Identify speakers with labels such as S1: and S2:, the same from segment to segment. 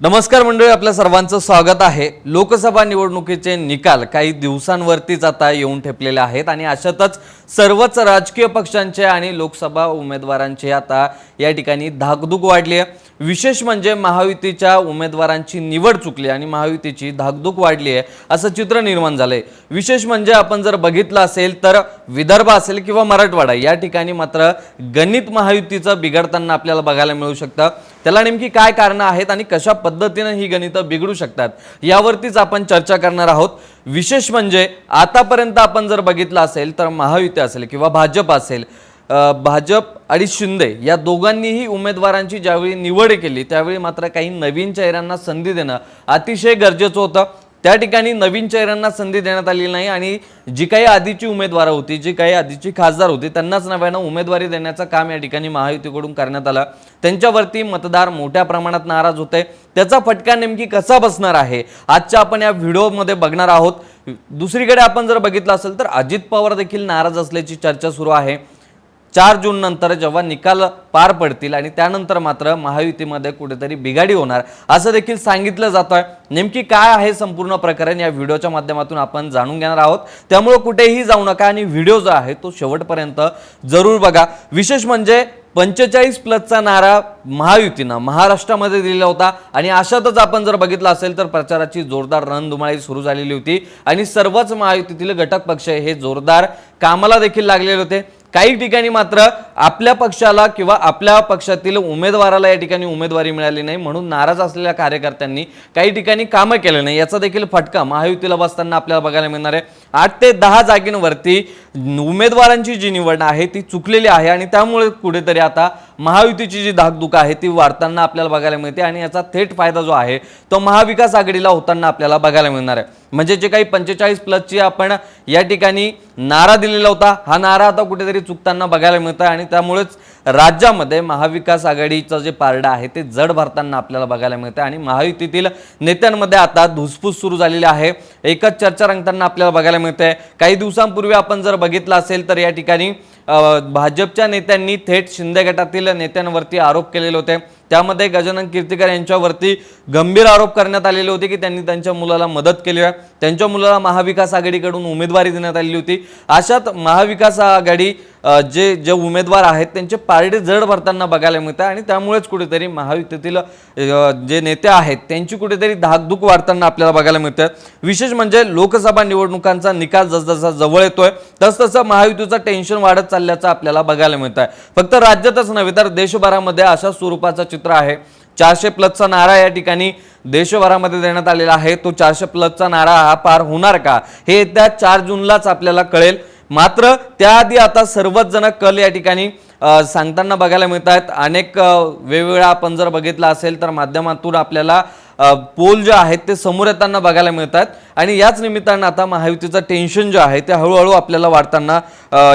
S1: नमस्कार मंडळी आपल्या सर्वांचं स्वागत आहे. लोकसभा निवडणुकीचे निकाल काही दिवसांवरतीच आता येऊन ठेपलेले आहेत आणि अशातच सर्वच राजकीय पक्षांचे आणि लोकसभा उमेदवारांचे आता या ठिकाणी धाकधूक वाढली आहे. विशेष म्हणजे महायुतीच्या उमेदवारांची निवड चुकली आणि महायुतीची धाकधूक वाढली आहे असं चित्र निर्माण झालंय. विशेष म्हणजे आपण जर बघितलं असेल तर विदर्भ असेल किंवा मराठवाडा या ठिकाणी मात्र गणित महायुतीचं बिघडताना आपल्याला बघायला मिळू शकतं. त्याला नेमकी काय कारणं आहेत आणि कशा पद्धतीनं ही गणितं बिघडू शकतात यावरतीच आपण चर्चा करणार आहोत. विशेष म्हणजे आतापर्यंत आपण जर बघितलं असेल तर महायुती असेल किंवा भाजप असेल भाजप आणि शिंदे या दोघांनीही उमेदवारांची ज्यावेळी निवड केली त्यावेळी मात्र काही नवीन चेहऱ्यांना संधी देणं अतिशय गरजेचं होतं. त्या ठिकाणी नवीन चेहऱ्यांना संधी देण्यात आली नाही आणि जी काही आधीची उमेदवार होती जी काही आधीची खासदार होती त्यांनाच नव्यानं उमेदवारी देण्याचं काम या ठिकाणी महायुतीकडून करण्यात आलं. त्यांच्यावरती मतदार मोठ्या प्रमाणात नाराज होते. त्याचा फटका नेमकी कसा बसणार आहे? आजच्या आपण या व्हिडिओमध्ये बघणार आहोत. दुसरीकडे आपण जर बघितलं असेल तर अजित पवार देखील नाराज असल्याची चर्चा सुरू आहे. चार जून नंतर जेव्हा निकाल पार पडतील आणि त्यानंतर मात्र महायुतीमध्ये कुठेतरी बिघाडी होणार असं देखील सांगितलं जात आहे नेमकी काय आहे संपूर्ण प्रकरण या व्हिडिओच्या माध्यमातून आपण जाणून घेणार आहोत. त्यामुळं कुठेही जाऊ नका आणि व्हिडिओ जो आहे तो शेवटपर्यंत जरूर बघा. विशेष म्हणजे पंचेचाळीस प्लसचा नारा महायुतीनं महाराष्ट्रामध्ये दिलेला होता. आणि अशातच आपण जर बघितलं असेल तर प्रचाराची जोरदार रणधुमाळी सुरू झालेली होती. आणि सर्वच महायुतीतील घटक पक्ष हे जोरदार कामाला देखील लागलेले होते. काही ठिकाणी मात्र आपल्या पक्षाला किंवा आपल्या पक्षातील उमेदवाराला या ठिकाणी उमेदवारी मिळाली नाही म्हणून नाराज असलेल्या कार्यकर्त्यांनी काही ठिकाणी कामं केले नाही. याचा देखील फटका महायुतीला बसताना आपल्याला बघायला मिळणार आहे. आठ ते दहा जागेंवरती उमेदवारांची जी निवड आहे ती चुकलेली आहे आणि त्यामुळे कुठेतरी आता महायुतीची जी धाकधूक आहे ती वाढताना आपल्याला बघायला मिळते आणि याचा थेट फायदा जो आहे तो महाविकास आघाडीला होताना आपल्याला बघायला मिळणार आहे. म्हणजे जे काही पंचेचाळीस प्लसची आपण या ठिकाणी नारा दिलेला होता हा नारा आता कुठेतरी चुकताना बघायला मिळत आहे आणि त्यामुळेच राज्यामध्ये महाविकास आघाडीचं जे पारडं आहे ते जड भरताना आपल्याला बघायला मिळतं आणि महायुतीतील नेत्यांमध्ये आता धुसफूस सुरू झालेली आहे. एकच चर्चा रंगताना आपल्याला बघायला मिळते काही दिवसांपूर्वी आपण जर बघितलं असेल तर या ठिकाणी भाजपच्या नेत्यांनी थेट शिंदे गटातील नेत्यांवरती आरोप केलेले होते. त्यामध्ये गजानन कीर्तिकर यांच्यावरती गंभीर आरोप करण्यात आलेले होते की त्यांनी त्यांच्या मुलाला मदत केली आहे. त्यांच्या मुलाला महाविकास आघाडीकडून उमेदवारी देण्यात आलेली होती. अशात महाविकास आघाडी जे जे उमेदवार आहेत त्यांचे पारडे जड भरताना बघायला मिळतं आणि त्यामुळेच कुठेतरी महायुतीतील जे नेते आहेत त्यांची कुठेतरी धाकधूक वाढताना आपल्याला बघायला मिळतं. विशेष म्हणजे लोकसभा निवडणुकांचा निकाल जसजसा जवळ येतोय तसतसं महायुतीचं टेन्शन वाढत चालल्याचं आपल्याला बघायला मिळत आहे फक्त राज्यातच नव्हे तर देशभरामध्ये अशा स्वरूपाचं चित्र आहे. चारशे प्लसचा नारा या ठिकाणी देशभरामध्ये देण्यात आलेला आहे. तो चारशे प्लसचा नारा हा पार होणार का? हे येत्या चार जूनलाच आपल्याला कळेल. मात्र त्याआधी आता सर्वच जण कल या ठिकाणी सांगताना बघायला मिळत आहेत अनेक वेगवेगळा आपण जर बघितला असेल तर माध्यमातून आपल्याला पोल जे आहेत ते समोर येताना बघायला मिळतात. आणि याच निमित्तानं आता महायुतीचं टेन्शन जे आहे ते हळूहळू आपल्याला वाढताना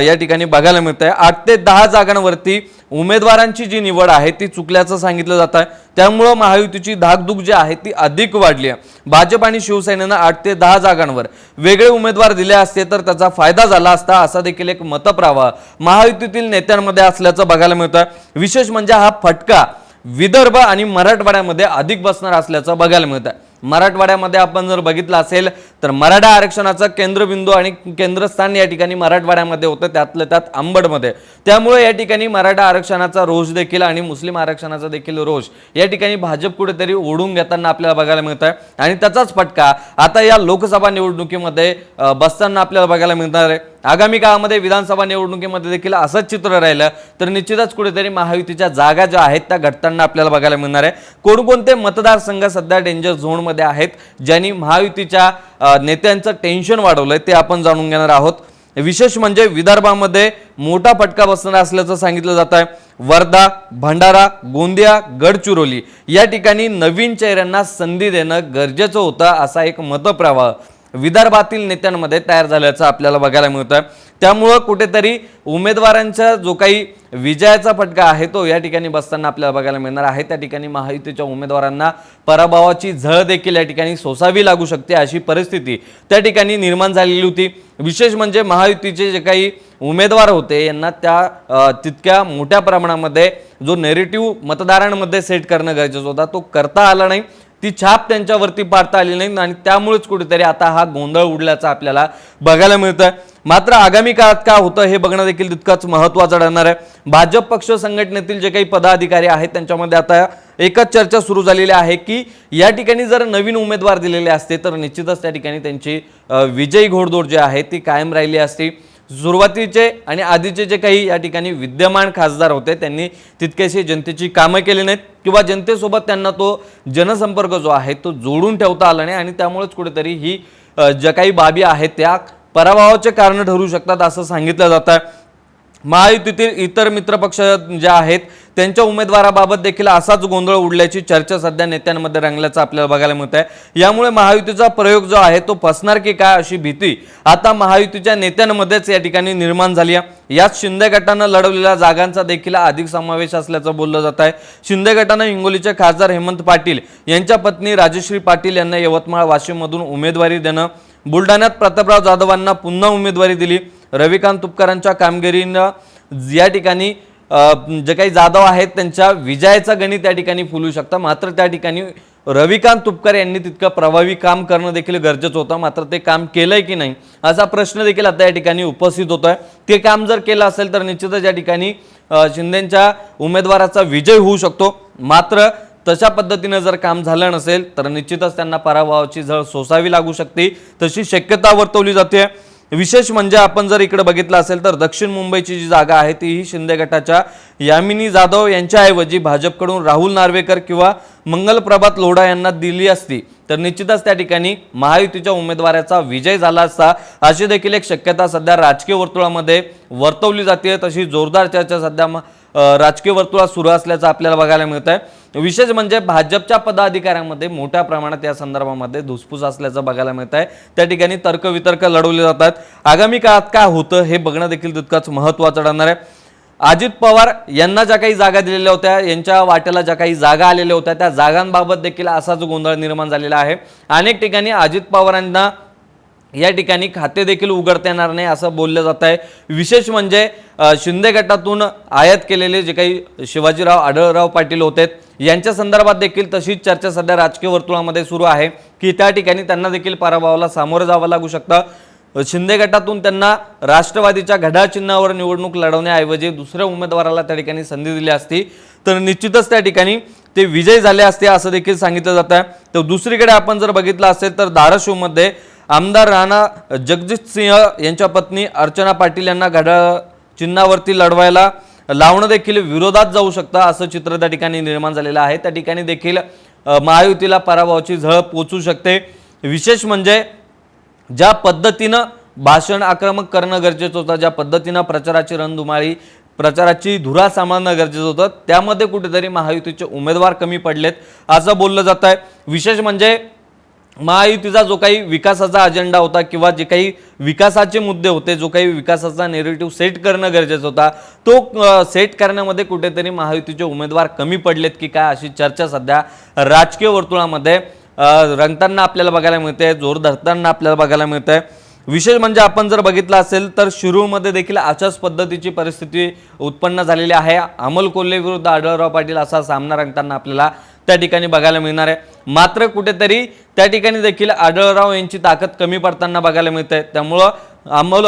S1: या ठिकाणी बघायला मिळत आहे आठ ते दहा जागांवरती उमेदवारांची जी निवड आहे ती चुकल्याचं सांगितलं जात आहे. त्यामुळं महायुतीची धाकधूक जी आहे ती अधिक वाढली आहे. भाजप आणि शिवसेनेनं आठ ते दहा जागांवर वेगळे उमेदवार दिले असते तर त्याचा फायदा झाला असता असा देखील एक मतप्रवाह महायुतीतील नेत्यांमध्ये असल्याचं बघायला मिळतं विशेष म्हणजे हा फटका विदर्भ आणि मराठवाड्यामध्ये अधिक बसणार असल्याचं बघायला मिळतं मराठवाड्यामध्ये आपण जर बघितलं असेल तर मराठा आरक्षणाचा केंद्रबिंदू आणि केंद्रस्थान या ठिकाणी मराठवाड्यामध्ये होतं त्यातलं त्यात अंबडमध्ये. त्यामुळे या ठिकाणी मराठा आरक्षणाचा रोष देखील आणि मुस्लिम आरक्षणाचा देखील रोष या ठिकाणी भाजप कुठेतरी ओढून घेताना आपल्याला बघायला मिळत आहे आणि त्याचाच फटका आता या लोकसभा निवडणुकीमध्ये बसताना आपल्याला बघायला मिळणार आहे. आगामी काळामध्ये विधानसभा निवडणुकीमध्ये देखील असंच चित्र राहिलं तर निश्चितच कुठेतरी महायुतीच्या जागा ज्या आहेत त्या घटताना आपल्याला बघायला मिळणार आहे. कोणकोणते मतदारसंघ सध्या डेंजर झोनमध्ये आहेत ज्यांनी महायुतीच्या नेत्यांचं टेन्शन वाढवलंय ते आपण जाणून घेणार आहोत. विशेष म्हणजे विदर्भामध्ये मोठा फटका बसणार असल्याचं सांगितलं जात आहे. वर्धा भंडारा गोंदिया गडचिरोली या ठिकाणी नवीन चेहऱ्यांना संधी देणं गरजेचं होतं असा एक मतप्रवाह. विदर्भातील नेत्यांमध्ये तयार झाल्याचं आपल्याला बघायला मिळतं त्यामुळं कुठेतरी उमेदवारांचा जो काही विजयाचा फटका आहे तो या ठिकाणी बसताना आपल्याला बघायला मिळणार आहे. त्या ठिकाणी महायुतीच्या उमेदवारांना पराभवाची झळ देखील या ठिकाणी सोसावी लागू शकते अशी परिस्थिती त्या ठिकाणी निर्माण झालेली होती. विशेष म्हणजे महायुतीचे जे काही उमेदवार होते यांना त्या तितक्या मोठ्या प्रमाणामध्ये जो नेरेटिव्ह मतदारांमध्ये सेट करणं गरजेचं होता तो करता आला नाही. ती छाप त्यांच्यावरती पाडता आली नाही आणि त्यामुळेच कुठेतरी आता हा गोंधळ उडल्याचा आपल्याला बघायला मिळतं मात्र आगामी काळात काय होतं हे बघणं देखील तितकंच महत्त्वाचं ठरणार आहे. भाजप पक्ष संघटनेतील जे काही पदाधिकारी आहेत त्यांच्यामध्ये आता एकच चर्चा सुरू झालेली आहे की या ठिकाणी जर नवीन उमेदवार दिलेले असते तर निश्चितच त्या ठिकाणी त्यांची विजयी घोडदौड जी आहे ती कायम राहिली असती. सुरुवातीचे आणि आधीचे जे काही या ठिकाणी विद्यमान खासदार होते त्यांनी तितकेशी जनतेची कामं केली नाहीत किंवा जनतेसोबत त्यांना तो जनसंपर्क जो आहे तो जोडून ठेवता आला नाही आणि त्यामुळेच कुठेतरी ही ज्या काही बाबी आहेत त्या पराभवाचे कारण ठरू शकतात असं सांगितलं जातं. महायुतीतील इतर मित्रपक्ष जे आहेत त्यांच्या उमेदवाराबाबत देखील असाच गोंधळ उडल्याची चर्चा सध्या नेत्यांमध्ये रंगल्याचं आपल्याला बघायला मिळत आहे यामुळे महायुतीचा प्रयोग जो आहे तो फसणार की काय अशी भीती आता महायुतीच्या नेत्यांमध्येच या ठिकाणी निर्माण झाली आहे. यात शिंदे गटानं लढवलेल्या जागांचा देखील अधिक समावेश असल्याचं बोललं जात आहे. शिंदे गटानं हिंगोलीचे खासदार हेमंत पाटील यांच्या पत्नी राजश्री पाटील यांना यवतमाळ वाशिममधून उमेदवारी देणं बुलढाण्यात प्रतापराव जाधवांना पुन्हा उमेदवारी दिली रविकांत तुपकरांच्या कामगिरीनं या ठिकाणी जे काही जाधव आहेत त्यांच्या विजयाचं गणित या ठिकाणी फुलू शकतं. मात्र त्या ठिकाणी रविकांत तुपकर यांनी तितकं प्रभावी काम करणं देखील गरजेचं होतं. मात्र ते काम केलंय की नाही असा प्रश्न देखील आता या ठिकाणी उपस्थित होतो आहे ते काम जर केलं असेल तर निश्चितच या ठिकाणी शिंदेच्या उमेदवाराचा विजय होऊ शकतो. मात्र तशा पद्धतीनं जर काम झालं नसेल तर निश्चितच त्यांना पराभवाची झळ सोसावी लागू शकते. तशी शक्यता वर्तवली जाते. विशेष म्हणजे आपण जर इकडे बघितलं असेल तर दक्षिण मुंबईची जी जागा आहे ती ही शिंदे गटाच्या यामिनी जाधव यांच्याऐवजी भाजपकडून राहुल नार्वेकर किंवा मंगल प्रभात लोढा यांना दिली असती. तर निश्चितच त्या ठिकाणी महायुतीच्या उमेदवाराचा विजय झाला असता. अशी देखील एक शक्यता सध्या राजकीय वर्तुळामध्ये वर्तवली जाते तशी जोरदार चर्चा सध्या राजकीय वर्तुळात सुरू असल्याचं आपल्याला बघायला मिळत आहे विशेष म्हणजे भाजपच्या पदाधिकाऱ्यांमध्ये मोठ्या प्रमाणात या संदर्भामध्ये धुसफूस असल्याचं बघायला मिळत आहे. त्या ठिकाणी तर्कवितर्क लढवले जातात. आगामी काळात काय होतं हे बघणं देखील तितकंच महत्त्वाचं ठरणार आहे. अजित पवार यांना ज्या काही जागा दिलेल्या होत्या यांच्या वाट्याला ज्या काही जागा आलेल्या होत्या त्या जागांबाबत देखील असाच गोंधळ निर्माण झालेला आहे. अनेक ठिकाणी अजित पवारांना या ठिकाणी खाते देखील उघडता येणार नाही असं बोललं जात आहे. विशेष म्हणजे शिंदे गटातून आयात केलेले जे काही शिवाजीराव आढळराव पाटील होते यांच्या संदर्भात देखील तशीच चर्चा सध्या राजकीय वर्तुळामध्ये सुरू आहे की त्या ठिकाणी त्यांना देखील पराभवाला सामोरं जावं लागू शकतं. शिंदे गटातून त्यांना राष्ट्रवादीच्या घडाचिन्हावर निवडणूक लढवण्याऐवजी दुसऱ्या उमेदवाराला त्या ठिकाणी संधी दिली असती. तर निश्चितच त्या ठिकाणी ते विजय झाले असते असं देखील सांगितलं जात. आहे तर दुसरीकडे आपण जर बघितलं असेल तर धाराशिवमध्ये आमदार राणा जगजित सिंह यांच्या पत्नी अर्चना पाटील यांना घडा चिन्हावरती लढवायला लावणं देखील विरोधात जाऊ शकतं असं चित्र त्या ठिकाणी निर्माण झालेलं आहे. त्या ठिकाणी देखील महायुतीला पराभवाची झळ पोचू शकते. विशेष म्हणजे ज्या पद्धतीनं भाषण आक्रमक करणं गरजेचं होतं ज्या पद्धतीनं प्रचाराची रणधुमाळी प्रचाराची धुरा सांभाळणं गरजेचं होतं त्यामध्ये कुठेतरी महायुतीचे उमेदवार कमी पडलेत असं बोललं जात आहे विशेष म्हणजे महायुतीचा जो काही विकासाचा अजेंडा होता किंवा जे काही विकासाचे मुद्दे होते जो काही विकासाचा नेरेटिव्ह सेट करणं गरजेचं होता तो सेट करण्यामध्ये कुठेतरी महायुतीचे उमेदवार कमी पडलेत की काय अशी चर्चा सध्या राजकीय वर्तुळामध्ये रंगताना आपल्याला बघायला मिळते जोर धरताना आपल्याला बघायला मिळते. विशेष म्हणजे आपण जर बघितलं असेल तर शिरूरमध्ये देखील अशाच पद्धतीची परिस्थिती उत्पन्न झालेली आहे. अमोल कोल्हे विरुद्ध आढळराव पाटील असा सामना रंगताना आपल्याला त्या ठिकाणी बघायला मिळणार आहे. मात्र कुठेतरी त्या ठिकाणी देखील आढळराव यांची ताकद कमी पडताना बघायला मिळते त्यामुळं अमोल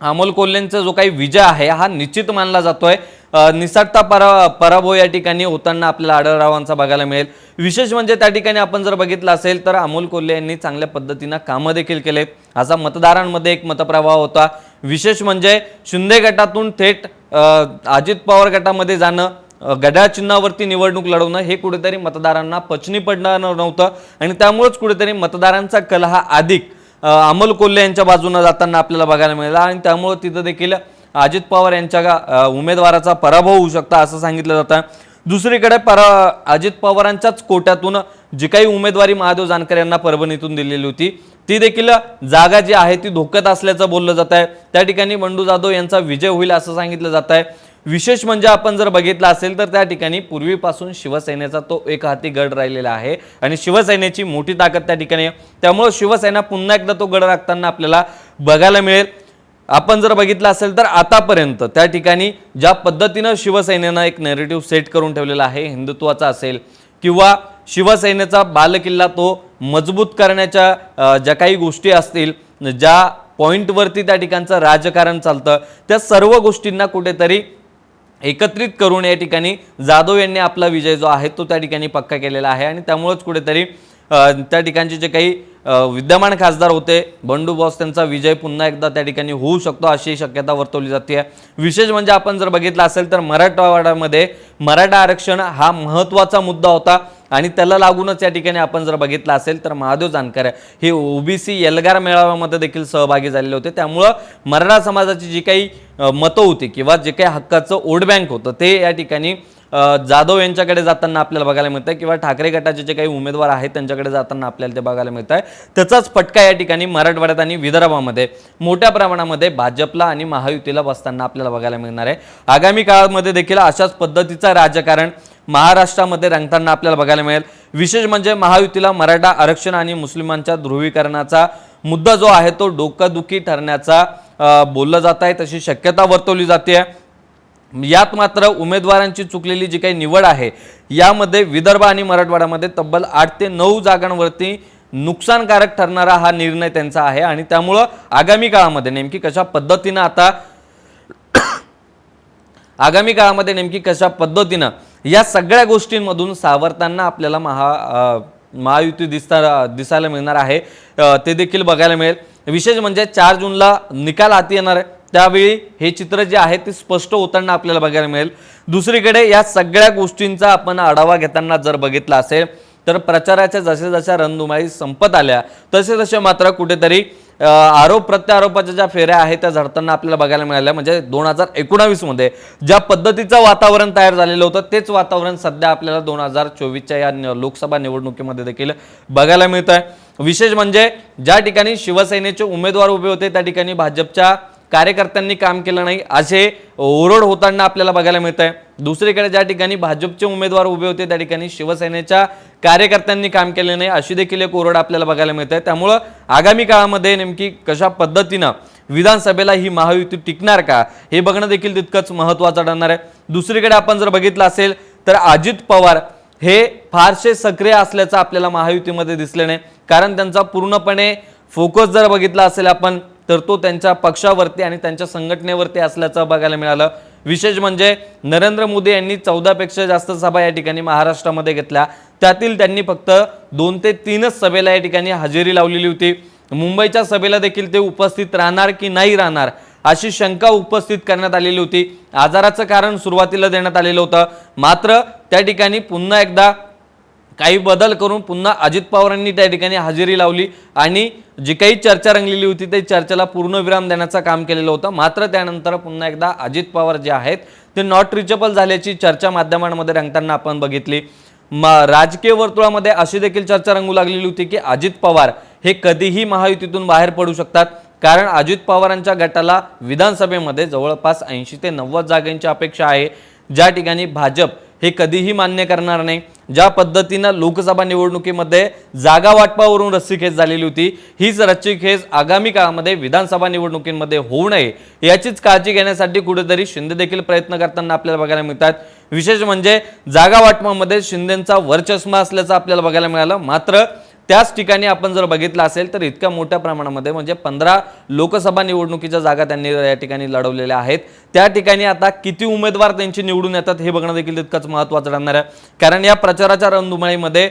S1: अमोल कोल्हेंचा जो काही विजय आहे हा निश्चित मानला जातोय. आहे निसटता परा पराभव या ठिकाणी होताना आपल्याला आढळरावांचा बघायला मिळेल. विशेष म्हणजे त्या ठिकाणी आपण जर बघितलं असेल तर अमोल कोल्हे यांनी चांगल्या पद्धतीनं कामं देखील केले असा मतदारांमध्ये एक मतप्रवाह होता. विशेष म्हणजे शिंदे गटातून थेट अजित पवार गटामध्ये जाणं अ, चिन्हावरती निवडणूक लढवणं हे कुठेतरी मतदारांना पचनी पडणार नव्हतं. आणि त्यामुळेच कुठेतरी मतदारांचा कल हा अधिक अमोल कोल्हे यांच्या बाजूनं जाताना आपल्याला बघायला मिळाला. आणि त्यामुळं तिथं देखील अजित पवार यांच्या गा- उमेदवाराचा पराभव होऊ शकता असं सांगितलं जातं. दुसरीकडे परा अजित पवारांच्याच कोट्यातून जी काही उमेदवारी महादेव जानकर यांना परभणीतून दिलेली होती ती देखील जागा जी आहे ती धोक्यात असल्याचं बोललं जात आहे त्या ठिकाणी बंडू जाधव यांचा विजय होईल असं सांगितलं जात आहे विशेष म्हणजे आपण जर बघितलं असेल तर त्या ठिकाणी पूर्वीपासून शिवसेनेचा तो एक हाती गड राहिलेला आहे. आणि शिवसेनेची मोठी ताकद त्या ठिकाणी आहे. त्यामुळे शिवसेना पुन्हा एकदा तो गड राखताना आपल्याला बघायला मिळेल. आपण जर बघितलं असेल तर आतापर्यंत त्या ठिकाणी ज्या पद्धतीनं शिवसेनेनं एक नेरेटिव्ह सेट करून ठेवलेला आहे हिंदुत्वाचा असेल किंवा शिवसेनेचा बालकिल्ला तो मजबूत करण्याच्या ज्या काही गोष्टी असतील ज्या पॉईंटवरती त्या ठिकाणचं राजकारण चालतं त्या सर्व गोष्टींना कुठेतरी एकत्रित करून या ठिकाणी जाधव यांनी आपला विजय जो आहे तो त्या ठिकाणी पक्का केलेला आहे. आणि त्यामुळंच कुठेतरी त्या ठिकाणचे जे काही विद्यमान खासदार होते बंडू बॉस त्यांचा विजय पुन्हा एकदा त्या ठिकाणी होऊ शकतो अशी शक्यता वर्तवली जाते. विशेष म्हणजे आपण जर बघितलं असेल तर मराठवाड्यामध्ये मराठा आरक्षण हा महत्त्वाचा मुद्दा होता. आणि त्याला लागूनच या ठिकाणी आपण जर बघितलं असेल तर महादेव जानकर हे ओबीसी एल्गार मेळाव्यामध्ये देखील सहभागी झालेले होते. त्यामुळं मराठा समाजाची जी काही मतं होती किंवा जे काही हक्काचं वोट बँक होतं ते या ठिकाणी जाधव यांच्याकडे जाताना आपल्याला बघायला मिळतं किंवा ठाकरे गटाचे जे काही उमेदवार आहेत त्यांच्याकडे जाताना आपल्याला ते बघायला मिळत आहे त्याचाच फटका या ठिकाणी मराठवाड्यात आणि विदर्भामध्ये मोठ्या प्रमाणामध्ये भाजपला आणि महायुतीला बसताना आपल्याला बघायला मिळणार आहे. आगामी काळामध्ये देखील अशाच पद्धतीचा राजकारण महाराष्ट्रामध्ये रंगताना आपल्याला बघायला मिळेल. विशेष म्हणजे महायुतीला मराठा आरक्षण आणि मुस्लिमांच्या ध्रुवीकरणाचा मुद्दा जो आहे तो डोकादुखी ठरण्याचा बोललं जात आहे. तशी शक्यता वर्तवली जाते यात मात्र उमेदवारांची चुकलेली जी काही निवड आहे यामध्ये विदर्भ आणि मराठवाड्यामध्ये तब्बल आठ ते नऊ जागांवरती नुकसानकारक ठरणारा हा निर्णय त्यांचा आहे आणि त्यामुळं आगामी काळामध्ये नेमकी कशा पद्धतीनं आता आगामी काळामध्ये नेमकी कशा पद्धतीनं या सगळ्या गोष्टींमधून सावरताना आपल्याला महा महायुती दिसता दिसायला मिळणार आहे. ते देखील बघायला मिळेल. विशेष म्हणजे चार जूनला निकाल हाती येणार आहे. त्यावेळी हे चित्र जे आहे ते स्पष्ट होताना आपल्याला बघायला मिळेल. दुसरीकडे या सगळ्या गोष्टींचा आपण आढावा घेताना जर बघितला असेल तर प्रचाराच्या जशा जशा रणधुमाई संपत आल्या तसे तसे मात्र कुठेतरी आरोप प्रत्यारोपाच्या ज्या फेऱ्या आहेत त्या झडताना आपल्याला बघायला मिळाल्या. म्हणजे दोन हजार एकोणावीसमध्ये ज्या पद्धतीचं वातावरण तयार झालेलं होतं तेच वातावरण सध्या आपल्याला दोन हजार चोवीसच्या या लोकसभा निवडणुकीमध्ये देखील बघायला मिळत आहे विशेष म्हणजे ज्या ठिकाणी शिवसेनेचे उमेदवार उभे होते त्या ठिकाणी भाजपच्या कार्यकर्त्यांनी काम केलं नाही. असे ओरड होताना आपल्याला बघायला मिळत आहे दुसरीकडे ज्या ठिकाणी भाजपचे उमेदवार उभे होते त्या ठिकाणी शिवसेनेच्या कार्यकर्त्यांनी काम केले नाही. अशी देखील एक ओरड आपल्याला बघायला मिळत आहे त्यामुळं आगामी काळामध्ये नेमकी कशा पद्धतीनं विधानसभेला ही महायुती टिकणार का हे बघणं देखील तितकंच महत्त्वाचं ठरणार आहे. दुसरीकडे आपण जर बघितलं असेल तर अजित पवार हे फारसे सक्रिय असल्याचं आपल्याला महायुतीमध्ये दिसले नाही. कारण त्यांचा पूर्णपणे फोकस जर बघितला असेल आपण तर तो त्यांच्या पक्षावरती आणि त्यांच्या संघटनेवरती असल्याचं बघायला मिळालं. विशेष म्हणजे नरेंद्र मोदी यांनी चौदापेक्षा जास्त सभा या ठिकाणी महाराष्ट्रामध्ये घेतल्या. त्यातील त्यांनी फक्त दोन ते तीनच सभेला या ठिकाणी हजेरी लावलेली होती. मुंबईच्या सभेला देखील ते उपस्थित राहणार की नाही राहणार अशी शंका उपस्थित करण्यात आलेली होती. आजाराचं कारण सुरुवातीला देण्यात आलेलं होतं. मात्र त्या ठिकाणी पुन्हा एकदा काही बदल करून पुन्हा अजित पवारांनी त्या ठिकाणी हजेरी लावली आणि जी काही चर्चा रंगलेली होती ते चर्चेला पूर्णविराम देण्याचं काम केलेलं होतं. मात्र त्यानंतर पुन्हा एकदा अजित पवार जे आहेत ते नॉट रिचेबल झाल्याची चर्चा माध्यमांमध्ये रंगताना आपण बघितली. म राजकीय वर्तुळामध्ये अशी देखील चर्चा रंगू लागलेली होती की अजित पवार हे कधीही महायुतीतून बाहेर पडू शकतात. कारण अजित पवारांच्या गटाला विधानसभेमध्ये जवळपास ऐंशी ते नव्वद जागांची अपेक्षा आहे. ज्या ठिकाणी भाजप हे कधीही मान्य करणार नाही. ज्या पद्धतीनं लोकसभा निवडणुकीमध्ये जागा वाटपावरून रस्सीखेच झालेली होती हीच रस्सीखेच आगामी काळामध्ये विधानसभा निवडणुकीमध्ये होऊ नये याचीच काळजी घेण्यासाठी कुठेतरी शिंदे देखील प्रयत्न करताना आपल्याला बघायला मिळतात. विशेष म्हणजे जागा वाटपामध्ये शिंदेचा वरचष्मा असल्याचं आपल्याला बघायला मिळालं. मात्र त्याच ठिकाणी आपण जर बघितलं असेल तर इतक्या मोठ्या प्रमाणामध्ये म्हणजे पंधरा लोकसभा निवडणुकीच्या जागा त्यांनी या ठिकाणी लढवलेल्या आहेत. त्या ठिकाणी आता किती उमेदवार त्यांची निवडून येतात हे बघणं देखील तितकंच महत्त्वाचं ठरणार आहे. कारण या प्रचाराच्या रणधुमाळीमध्ये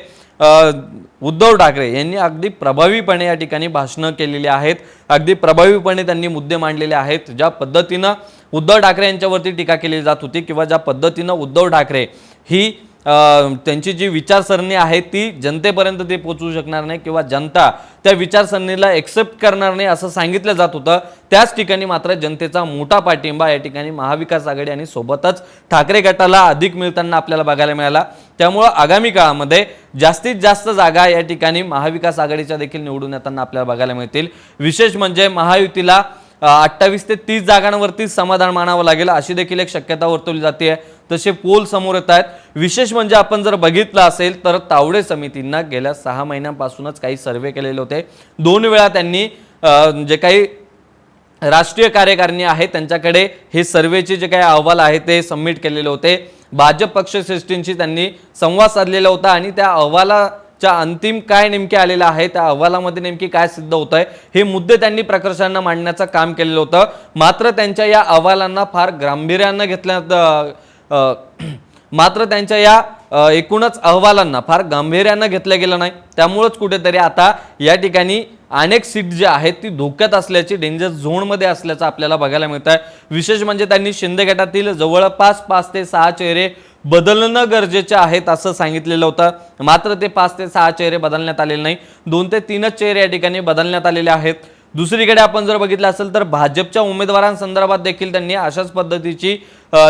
S1: उद्धव ठाकरे यांनी अगदी प्रभावीपणे या ठिकाणी भाषणं केलेली आहेत. अगदी प्रभावीपणे त्यांनी मुद्दे मांडलेले आहेत. ज्या पद्धतीनं उद्धव ठाकरे यांच्यावरती टीका केली जात होती किंवा ज्या पद्धतीनं उद्धव ठाकरे ही त्यांची जी विचारसरणी आहे ती जनतेपर्यंत ते पोचवू शकणार नाही किंवा जनता त्या विचारसरणीला एक्सेप्ट करणार नाही असं सांगितलं जात होतं. त्याच ठिकाणी मात्र जनतेचा मोठा पाठिंबा या ठिकाणी महाविकास आघाडी आणि सोबतच ठाकरे गटाला अधिक मिळताना आपल्याला बघायला मिळाला. त्यामुळं आगामी काळामध्ये जास्तीत जास्त जागा या ठिकाणी महाविकास आघाडीच्या देखील निवडून येताना आपल्याला बघायला मिळतील. विशेष म्हणजे महायुतीला अठ्ठावीस ते तीस जागांवरती समाधान मानावं लागेल अशी देखील एक शक्यता वर्तवली जाते तसे पोल समोर येत आहेत. विशेष म्हणजे आपण जर बघितलं असेल तर तावडे समितींना गेल्या सहा महिन्यांपासूनच काही सर्वे केलेले होते. दोन वेळा त्यांनी जे काही राष्ट्रीय कार्यकारिणी आहे त्यांच्याकडे हे सर्वेचे जे काही अहवाल आहे ते सबमिट केलेले होते. भाजप पक्षश्रेष्ठींशी त्यांनी संवाद साधलेला होता आणि त्या अहवाला च्या अंतिम काय नेमके आलेलं आहे त्या अहवालामध्ये नेमकी काय सिद्ध होत आहे हे मुद्दे त्यांनी प्रकर्षांना मांडण्याचं काम केलेलं होतं. मात्र त्यांच्या या अहवालांना फार गांभीर्यानं घेतल्या मात्र त्यांच्या या एकूणच अहवालांना फार गांभीर्यानं घेतलं गेलं नाही. त्यामुळंच कुठेतरी आता या ठिकाणी अनेक सीट जे आहेत ती धोक्यात असल्याची डेंजर झोनमध्ये असल्याचं आपल्याला बघायला मिळत आहे विशेष म्हणजे त्यांनी शिंदे गटातील जवळपास पाच ते सहा चेहरे बदलणं गरजेचे आहेत असं सांगितलेलं होतं. मात्र ते पाच ते सहा चेहरे बदलण्यात आलेले नाही. दोन ते तीनच चेहरे या ठिकाणी बदलण्यात आलेले आहेत. दुसरीकडे आपण जर बघितलं असेल तर भाजपच्या उमेदवारांसंदर्भात देखील त्यांनी अशाच पद्धतीची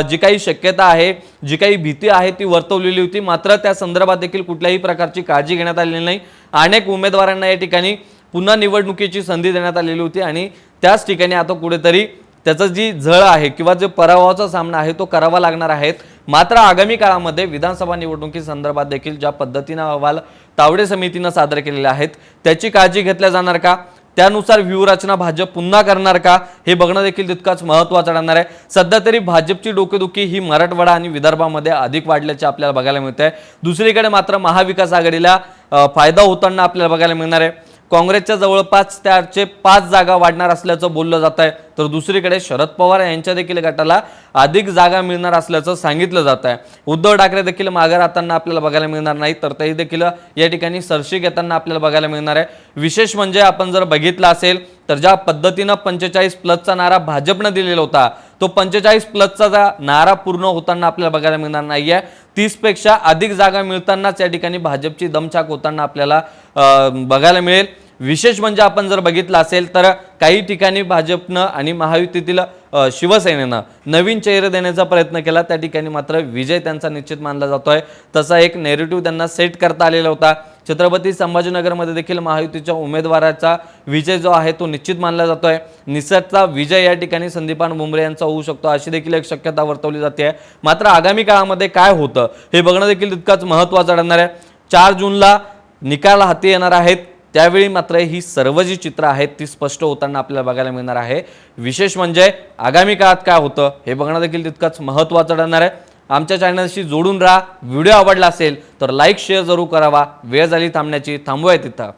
S1: जी काही शक्यता आहे जी काही भीती आहे ती वर्तवलेली होती. मात्र त्या संदर्भात देखील कुठल्याही प्रकारची काळजी घेण्यात आलेली नाही. अनेक उमेदवारांना या ठिकाणी पुन्हा निवडणुकीची संधी देण्यात आलेली होती आणि त्याच ठिकाणी आता कुठेतरी त्याचं जी झळ आहे किंवा जो पराभवाचा सामना आहे तो करावा लागणार आहेत मात्र आगामी काळामध्ये विधानसभा निवडणुकी संदर्भात देखील ज्या पद्धतीनं अहवाल तावडे समितीनं सादर केलेले आहेत त्याची काळजी घेतल्या जाणार का? त्यानुसार व्यूहरचना भाजप पुन्हा करणार का? हे बघणं देखील तितकाच महत्त्वाचं ठरणार आहे. सध्या तरी भाजपची डोकेदुखी ही मराठवाडा आणि विदर्भामध्ये अधिक वाढल्याचे आपल्याला बघायला मिळत आहे दुसरीकडे मात्र महाविकास आघाडीला फायदा होताना आपल्याला बघायला मिळणार आहे. काँग्रेसच्या जवळपास त्याचे पाच जागा वाढणार असल्याचं बोललं जात आहे तर दुसरीकडे शरद पवार यांच्या देखील गटाला अधिक जागा मिळणार असल्याचं सांगितलं जात आहे. उद्धव ठाकरे देखील मागे राहताना आपल्याला बघायला मिळणार नाही तर तेही देखील या ठिकाणी सरशी घेताना आपल्याला बघायला मिळणार आहे. विशेष म्हणजे आपण जर बघितलं असेल तर ज्या पद्धतीनं पंचेचाळीस प्लसचा नारा भाजपनं दिलेला होता तो पंचेचाळीस प्लसचा जा नारा पूर्ण होताना आपल्याला बघायला मिळणार नाहीये. तीसपेक्षा अधिक जागा मिळतानाच या ठिकाणी भाजपची दमछाक होताना आपल्याला बघायला मिळेल. विशेष म्हणजे आपण जर बघितलं असेल तर काही ठिकाणी भाजपनं आणि महायुतीतील शिवसेनेनं नवीन चेहरे देण्याचा प्रयत्न केला. त्या ठिकाणी मात्र विजय त्यांचा निश्चित मानला जातो आहे तसा एक नेरेटिव्ह त्यांना सेट करता आलेला होता. छत्रपती संभाजीनगरमध्ये देखील महायुतीच्या उमेदवाराचा विजय जो आहे तो निश्चित मानला जातो आहे निसटचा विजय या ठिकाणी संदीपान मुंबरे यांचा होऊ शकतो अशी देखील एक शक्यता वर्तवली जाते आहे मात्र आगामी काळामध्ये काय होतं हे बघणं देखील तितकंच महत्त्वाचं ठरणार आहे. चार जूनला निकाल हाती येणार आहेत. त्यावेळी मात्र ही सर्व जी चित्र आहेत ती स्पष्ट होताना आपल्याला बघायला मिळणार आहे. विशेष म्हणजे आगामी काळात काय होतं हे बघणं देखील तितकंच महत्त्वाचं ठरणार आहे. आमच्या चॅनलशी जोडून राहा. व्हिडिओ आवडला असेल तर लाईक शेअर जरूर करावा. वेळ झाली थांबण्याची थांबूया तिथं.